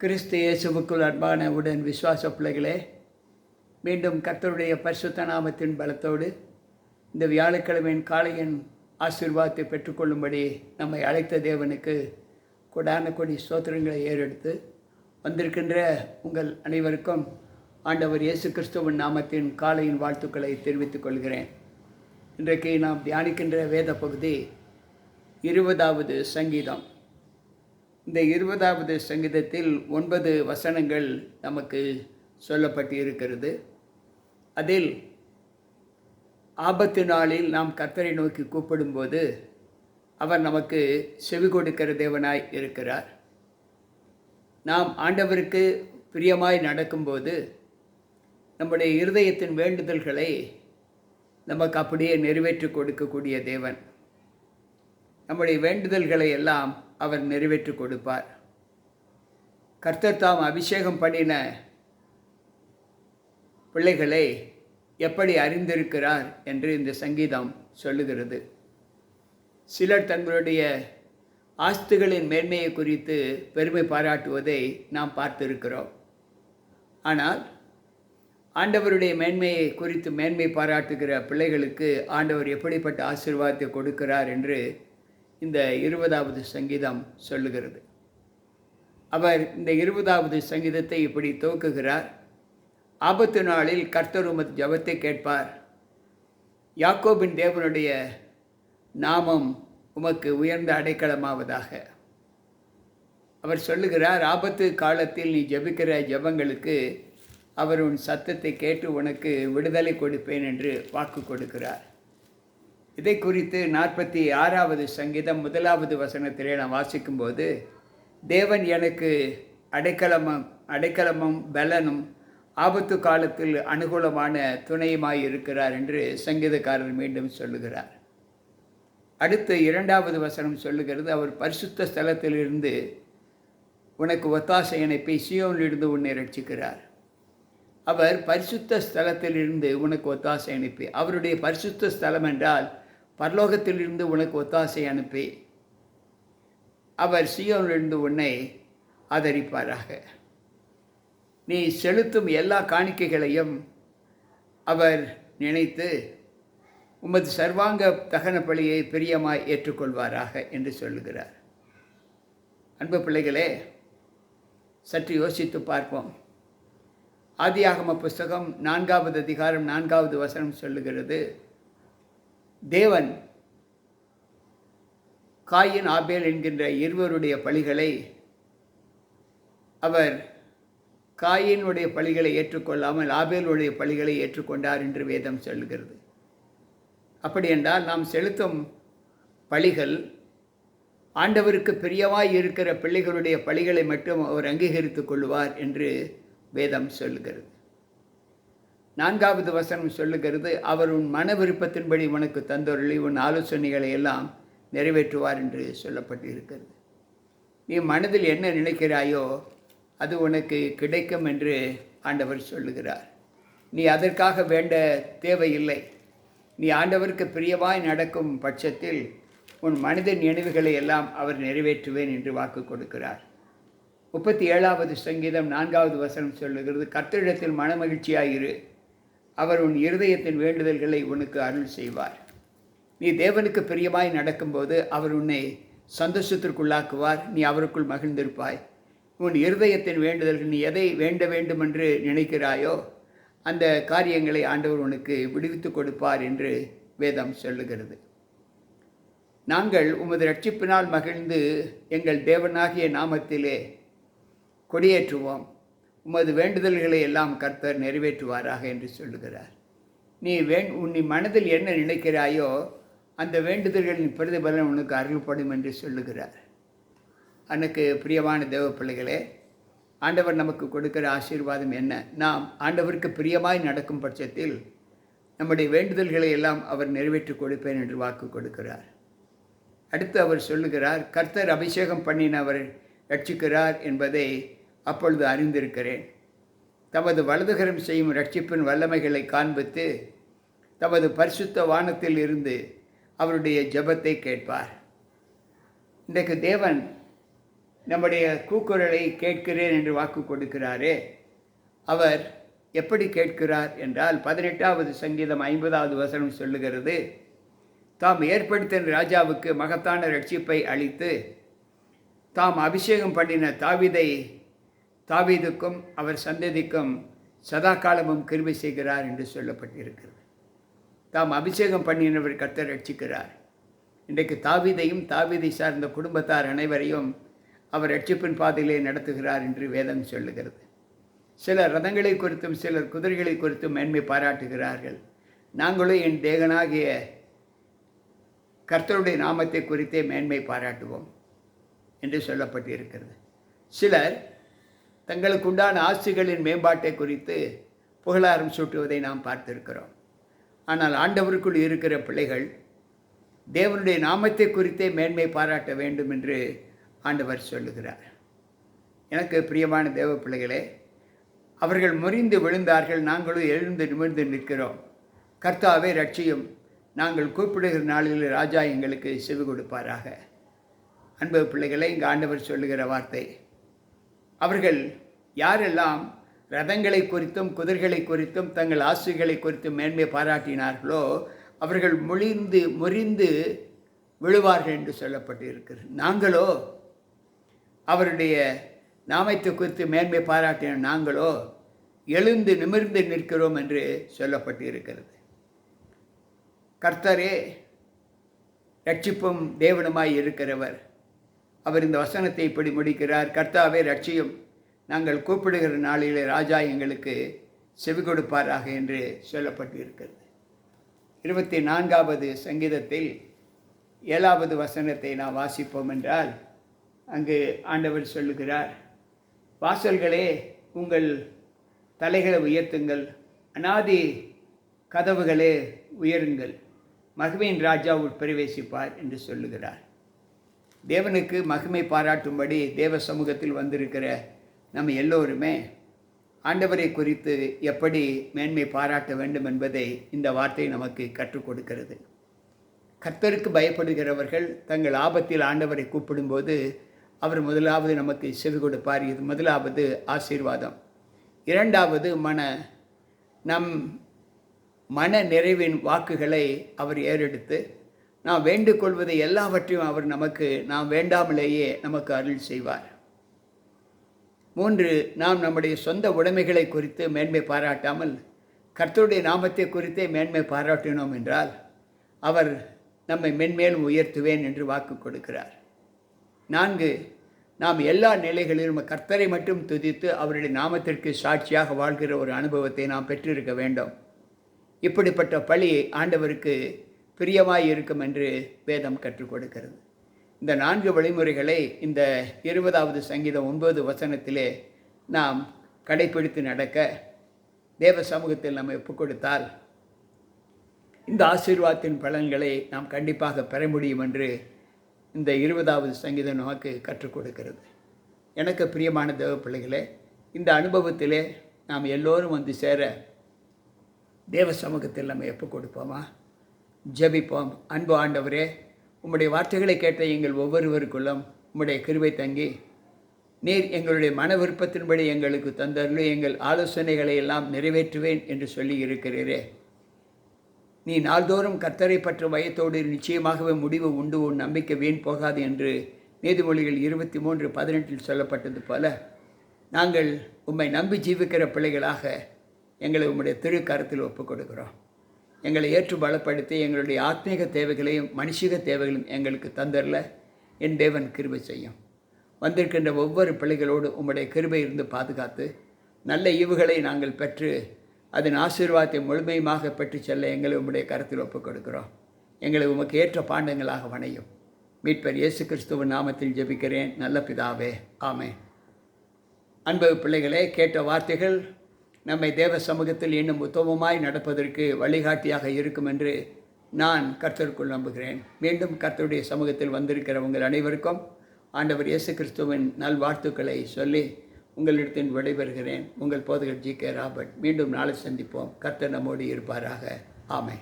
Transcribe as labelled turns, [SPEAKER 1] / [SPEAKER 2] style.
[SPEAKER 1] கிறிஸ்து இயேசுவுக்குள் அன்பான உடன் விசுவாச பிள்ளைகளே மீண்டும் கர்த்தருடைய பரிசுத்த நாமத்தின் பலத்தோடு இந்த வியாழக்கிழமையின் காலையின் ஆசீர்வாதத்தை பெற்றுக்கொள்ளும்படி நம்மை அழைத்த தேவனுக்கு கொடான கொடி ஸ்தோத்திரங்களை ஏறெடுத்து வந்திருக்கின்ற உங்கள் அனைவருக்கும் ஆண்டவர் இயேசு கிறிஸ்துவின் நாமத்தின் காலையின் வாழ்த்துக்களை தெரிவித்துக் கொள்கிறேன். இன்றைக்கு நாம் தியானிக்கின்ற வேத பகுதி இருபதாவது சங்கீதம். இந்த இருபதாவது சங்கீதத்தில் ஒன்பது வசனங்கள் நமக்கு சொல்லப்பட்டு இருக்கிறது அதில் ஆபத்து நாளில் நாம் கர்த்தரை நோக்கி கூப்பிடும்போது அவர் நமக்கு செவி கொடுக்கிற தேவனாய் இருக்கிறார். நாம் ஆண்டவருக்கு பிரியமாய் நடக்கும்போது நம்முடைய இருதயத்தின் வேண்டுதல்களை நமக்கு அப்படியே நிறைவேற்றி கொடுக்கக்கூடிய தேவன். நம்முடைய வேண்டுதல்களை எல்லாம் அவர் நிறைவேற்றி கொடுப்பார். கர்த்தர் தாம் அபிஷேகம் பண்ணின பிள்ளைகளை எப்படி அறிந்திருக்கிறார் என்று இந்த சங்கீதம் சொல்லுகிறது. சிலர் தங்களுடைய ஆஸ்துகளின் மேன்மையை குறித்து பெருமை பாராட்டுவதை நாம் பார்த்திருக்கிறோம். ஆனால் ஆண்டவருடைய மேன்மையை குறித்து மேன்மை பாராட்டுகிற பிள்ளைகளுக்கு ஆண்டவர் எப்படிப்பட்ட ஆசீர்வாதத்தை கொடுக்கிறார் என்று இந்த இருபதாவது சங்கீதம் சொல்லுகிறது. அவர் இந்த இருபதாவது சங்கீதத்தை இப்படி துவக்குகிறார். ஆபத்து நாளில் கர்த்தர் உமது ஜபத்தை கேட்பார். யாக்கோபின் தேவனுடைய நாமம் உமக்கு உயர்ந்த அடைக்கலமாவதாக. அவர் சொல்லுகிறார் ஆபத்து காலத்தில் நீ ஜெபிக்கிற ஜெபங்களுக்கு அவர் உன் சத்தத்தை கேட்டு உனக்கு விடுதலை கொடுப்பேன் என்று வாக்கு கொடுக்கிறார். இதை குறித்து நாற்பத்தி ஆறாவது சங்கீதம் முதலாவது வசனத்திலே நான் வாசிக்கும்போது தேவன் எனக்கு அடைக்கலமும் அடைக்கலமும் பலனும் ஆபத்து காலத்தில் அனுகூலமான துணையுமாய் இருக்கிறார் என்று சங்கீதக்காரர் மீண்டும் சொல்லுகிறார். அடுத்து இரண்டாவது வசனம் சொல்லுகிறது அவர் பரிசுத்த ஸ்தலத்திலிருந்து உனக்கு ஒத்தாசை இணைப்பை சியோனிலிருந்து உன்னை ரட்சிக்கிறார் அவர் பரிசுத்த ஸ்தலத்திலிருந்து உனக்கு ஒத்தாசை அனுப்பி அவருடைய பரிசுத்த ஸ்தலம் என்றால் பரலோகத்திலிருந்து உனக்கு ஒத்தாசை அனுப்பி அவர் சீயோனிலிருந்து உன்னை ஆதரிப்பாராக. நீ செலுத்தும் எல்லா காணிக்கைகளையும் அவர் நினைத்து உமது சர்வாங்க தகன பலியை பிரியமாய் ஏற்றுக்கொள்வாராக என்று சொல்லுகிறார். அன்பு பிள்ளைகளே சற்று யோசித்து பார்ப்போம். ஆதியாகம புஸ்தகம் நான்காவது அதிகாரம் நான்காவது வசனம் சொல்லுகிறது தேவன் காயின் ஆபேல் என்கின்ற இருவருடைய பழிகளை அவர் காயினுடைய பழிகளை ஏற்றுக்கொள்ளாமல் ஆபேலுடைய பழிகளை ஏற்றுக்கொண்டார் என்று வேதம் சொல்கிறது அப்படி என்றால் நாம் செலுத்தும் பழிகள் ஆண்டவருக்கு பிரியமாய் இருக்கிற பிள்ளைகளுடைய பழிகளை மட்டும் அவர் அங்கீகரித்துக் கொள்வார் என்று வேதம் சொல்லுகிறது. நான்காவது வசனம் சொல்லுகிறது அவர் உன் மன விருப்பத்தின்படி உனக்கு தந்தொருளி உன் ஆலோசனைகளை எல்லாம் நிறைவேற்றுவார் என்று சொல்லப்பட்டு இருக்கிறது நீ மனதில் என்ன நினைக்கிறாயோ அது உனக்கு கிடைக்கும் என்று ஆண்டவர் சொல்லுகிறார். நீ அதற்காக வேண்ட தேவையில்லை. நீ ஆண்டவருக்கு பிரியமாய் நடக்கும் பட்சத்தில் உன் மனித நினைவுகளை எல்லாம் அவர் நிறைவேற்றுவேன் என்று வாக்கு கொடுக்கிறார். முப்பத்தி ஏழாவது சங்கீதம் நான்காவது வசனம் சொல்லுகிறது கர்த்தரிடத்தில் மனமகிழ்ச்சியாயிரு. அவர் உன் இருதயத்தின் வேண்டுதல்களை உனக்கு அருள் செய்வார். நீ தேவனுக்கு பிரியமாய் நடக்கும்போது அவர் உன்னை சந்தோஷத்திற்குள்ளாக்குவார். நீ அவருக்குள் மகிழ்ந்திருப்பாய். உன் இருதயத்தின் வேண்டுதல்கள் நீ எதை வேண்ட வேண்டும் என்று நினைக்கிறாயோ அந்த காரியங்களை ஆண்டவர் உனக்கு விடுவித்து கொடுப்பார் என்று வேதம் சொல்லுகிறது. நாங்கள் உமது ரட்சிப்பினால் மகிழ்ந்து எங்கள் தேவனாகிய நாமத்திலே கொடியேற்றுவோம். உமது வேண்டுதல்களை எல்லாம் கர்த்தர் நிறைவேற்றுவாராக என்று சொல்லுகிறார். நீ வேண் உன் நீ மனதில் என்ன நினைக்கிறாயோ அந்த வேண்டுதல்களின் பிரதிபலன் உனக்கு அருள்படும் என்று சொல்லுகிறார். எனக்கு பிரியமான தேவ பிள்ளைகளே ஆண்டவர் நமக்கு கொடுக்கிற ஆசீர்வாதம் என்ன? நாம் ஆண்டவருக்கு பிரியமாய் நடக்கும் பட்சத்தில் நம்முடைய வேண்டுதல்களை எல்லாம் அவர் நிறைவேற்றி கொடுப்பேன் என்று வாக்கு கொடுக்கிறார். அடுத்து அவர் சொல்லுகிறார் கர்த்தர் அபிஷேகம் பண்ணினவர் ரட்சிக்கிறார் என்பதை அப்பொழுது அறிந்திருக்கிறேன். தமது வலதுகரம் செய்யும் ரட்சிப்பின் வல்லமைகளை காண்பித்து தமது பரிசுத்த வானத்தில் இருந்து அவருடைய ஜபத்தை கேட்பார். இன்றைக்கு தேவன் நம்முடைய கூக்குரலை கேட்கிறேன் என்று வாக்கு கொடுக்கிறாரே. அவர் எப்படி கேட்கிறார் என்றால் பதினெட்டாவது சங்கீதம் ஐம்பதாவது வசனம் சொல்லுகிறது தாம் ஏற்படுத்தின ராஜாவுக்கு மகத்தான ரட்சிப்பை அளித்து தாம் அபிஷேகம் பண்ணின தாவிதை தாவீதுக்கும் அவர் சந்ததிக்கும் சதா காலமும் கிருபை செய்கிறார் என்று சொல்லப்பட்டிருக்கிறது. தாம் அபிஷேகம் பண்ணினவர் கர்த்தர் ரட்சிக்கிறார். இன்றைக்கு தாவீதையும் தாவீதை சார்ந்த குடும்பத்தார் அனைவரையும் அவர் ரட்சிப்பின் பாதையிலே நடத்துகிறார் என்று வேதம் சொல்லுகிறது. சிலர் ரதங்களை குறித்தும் சிலர் குதிரைகளை குறித்தும் மேன்மை பாராட்டுகிறார்கள். நாங்களும் என் தேகனாகிய கர்த்தருடைய நாமத்தை குறித்தே மேன்மை பாராட்டுவோம் என்று சொல்லப்பட்டிருக்கிறது. சிலர் தங்களுக்கு உண்டான ஆஸ்திகளின் மேம்பாட்டை குறித்து புகழாரம் சூட்டுவதை நாம் பார்த்திருக்கிறோம். ஆனால் ஆண்டவருக்குள் இருக்கிற பிள்ளைகள் தேவனுடைய நாமத்தை குறித்தே மேன்மை பாராட்ட வேண்டும் என்று ஆண்டவர் சொல்லுகிறார். எனக்கு பிரியமான தேவ பிள்ளைகளே அவர்கள் முறிந்து விழுந்தார்கள் நாங்களும் எழுந்து நிமிர்ந்து நிற்கிறோம். கர்த்தாவே ரட்சியும் நாங்கள் கூப்பிடுகிற நாளில் ராஜா எங்களுக்கு செவி கொடுப்பாராக. அன்பு பிள்ளைகளை இங்கே ஆண்டவர் சொல்லுகிற வார்த்தை அவர்கள் யாரெல்லாம் ரதங்களை குறித்தும் குதிரைகளை குறித்தும் தங்கள் ஆசைகளை குறித்தும் மேன்மை பாராட்டினார்களோ அவர்கள் முழிந்து முறிந்து விழுவார்கள் என்று சொல்லப்பட்டு இருக்கிறது நாங்களோ? அவருடைய நாமத்தை குறித்து மேன்மை பாராட்டின நாங்களோ? எழுந்து நிமிர்ந்து நிற்கிறோம் என்று சொல்லப்பட்டு இருக்கிறது கர்த்தரே ரட்சிப்பும் தேவனுமாய் இருக்கிறவர். அவர் இந்த வசனத்தை இப்படி முடிக்கிறார் கர்த்தாவே ரட்சியும் நாங்கள் கூப்பிடுகிற நாளிலே ராஜா எங்களுக்கு செவி கொடுப்பாராக என்று சொல்லப்பட்டு இருக்கிறது இருபத்தி நான்காவது சங்கீதத்தில் ஏழாவது வசனத்தை நாம் வாசிப்போம் என்றால் அங்கு ஆண்டவர் சொல்லுகிறார் வாசல்களே உங்கள் தலைகளை உயர்த்துங்கள் அனாதி கதவுகளே உயருங்கள் மகிமையின் ராஜா உட்பிரவேசிப்பார் என்று சொல்லுகிறார். தேவனுக்கு மகிமை பாராட்டும்படி தேவ சமூகத்தில் வந்திருக்கிற நம்ம எல்லோருமே ஆண்டவரை குறித்து எப்படி மேன்மை பாராட்ட வேண்டும் என்பதை இந்த வார்த்தை நமக்கு கற்றுக் கொடுக்கிறது. கர்த்தருக்கு பயப்படுகிறவர்கள் தங்கள் ஆபத்தில் ஆண்டவரை கூப்பிடும்போது அவர் முதலாவது நமக்கு செவி கொடுப்பார். இது முதலாவது ஆசீர்வாதம். இரண்டாவது மன நம் மன நிறைவின் வாக்குகளை அவர் ஏறெடுத்து நாம் வேண்டுகொள்வதை எல்லாவற்றையும் அவர் நமக்கு நாம் வேண்டாமலேயே நமக்கு அருள் செய்வார். மூன்று நாம் நம்முடைய சொந்த உடைமைகளை குறித்து மேன்மை பாராட்டாமல் கர்த்தருடைய நாமத்தை குறித்தே மேன்மை பாராட்டினோம் என்றால் அவர் நம்மை மென்மேலும் உயர்த்துவேன் என்று வாக்கு கொடுக்கிறார். நான்கு நாம் எல்லா நிலைகளிலும் கர்த்தரை மட்டும் துதித்து அவருடைய நாமத்திற்கு சாட்சியாக வாழ்கிற ஒரு அனுபவத்தை நாம் பெற்றிருக்க வேண்டும். இப்படிப்பட்ட பழி ஆண்டவருக்கு பிரியமாய் இருக்கும் என்று வேதம் கற்றுக் கொடுக்கிறது. இந்த நான்கு வழிமுறைகளை இந்த இருபதாவது சங்கீதம் ஒன்பது வசனத்திலே நாம் கடைப்பிடித்து நடக்க தேவ சமூகத்தில் நம்ம ஒப்புக் கொடுத்தால் இந்த ஆசீர்வாதத்தின் பலன்களை நாம் கண்டிப்பாக பெற முடியும் என்று இந்த இருபதாவது சங்கீதம் நமக்கு கற்றுக் கொடுக்கிறது. எனக்கு பிரியமான தேவ பிள்ளைகளே இந்த அனுபவத்திலே நாம் எல்லோரும் வந்து சேர தேவ சமூகத்தில் நம்ம எப்போ கொடுப்போமா? ஜபிப்போம். அன்பு ஆண்டவரே உம்முடைய வார்த்தைகளை கேட்ட எங்கள் ஒவ்வொருவருக்குள்ளும் உம்முடைய கிருவை தங்கி நீர் எங்களுடைய மன விருப்பத்தின்படி எங்களுக்கு தந்தருளி எங்கள் ஆலோசனைகளை எல்லாம் நிறைவேற்றுவேன் என்று சொல்லி இருக்கிறீரே. நீ நாள்தோறும் கர்த்தரை பற்ற வயத்தோடு நிச்சயமாகவே முடிவு உண்டு. உன் நம்பிக்கை வீண் போகாது என்று நீதிமொழிகள் இருபத்தி மூன்று பதினெட்டில் சொல்லப்பட்டது போல நாங்கள் உம்மை நம்பி ஜீவிக்கிற பிள்ளைகளாக எங்களை உம்முடைய திருக்கரத்தில் ஒப்புக் கொடுக்கிறோம் எங்களை ஏற்று பலப்படுத்தி எங்களுடைய ஆத்மீக தேவைகளையும் மனுஷிக தேவைகளையும் எங்களுக்கு தந்தரல. என் தேவன் கிருபை செய்யும். வந்திருக்கின்ற ஒவ்வொரு பிள்ளைகளோடு உம்முடைய கிருபை இருந்து பாதுகாத்து நல்ல ஈவுகளை நாங்கள் பெற்று அதன் ஆசீர்வாதத்தை முழுமையுமாக பெற்று செல்ல எங்களை உம்முடைய கருத்தில் ஒப்புக் கொடுக்கிறோம். எங்களை உமக்கு ஏற்ற பாண்டங்களாக வணையும். மீட்பர் இயேசு கிறிஸ்துவின் நாமத்தில் ஜெபிக்கிறேன். நல்ல பிதாவே. ஆமே அன்பு பிள்ளைகளே கேட்ட வார்த்தைகள் நம்மை தேவ சமூகத்தில் இன்னும் உத்தமமாய் நடப்பதற்கு வழிகாட்டியாக இருக்கும் என்று நான் கர்த்தருக்குள் நம்புகிறேன். மீண்டும் கர்த்தருடைய சமூகத்தில் வந்திருக்கிற உங்கள் அனைவருக்கும் ஆண்டவர் இயேசு கிறிஸ்துவின் நல்வாழ்த்துக்களை சொல்லி உங்களிடத்தில் விடைபெறுகிறேன். உங்கள் போதகர் ஜி கே ராபர்ட். மீண்டும் நாளை சந்திப்போம். கர்த்தர் நம்மோடு இருப்பாராக. ஆமை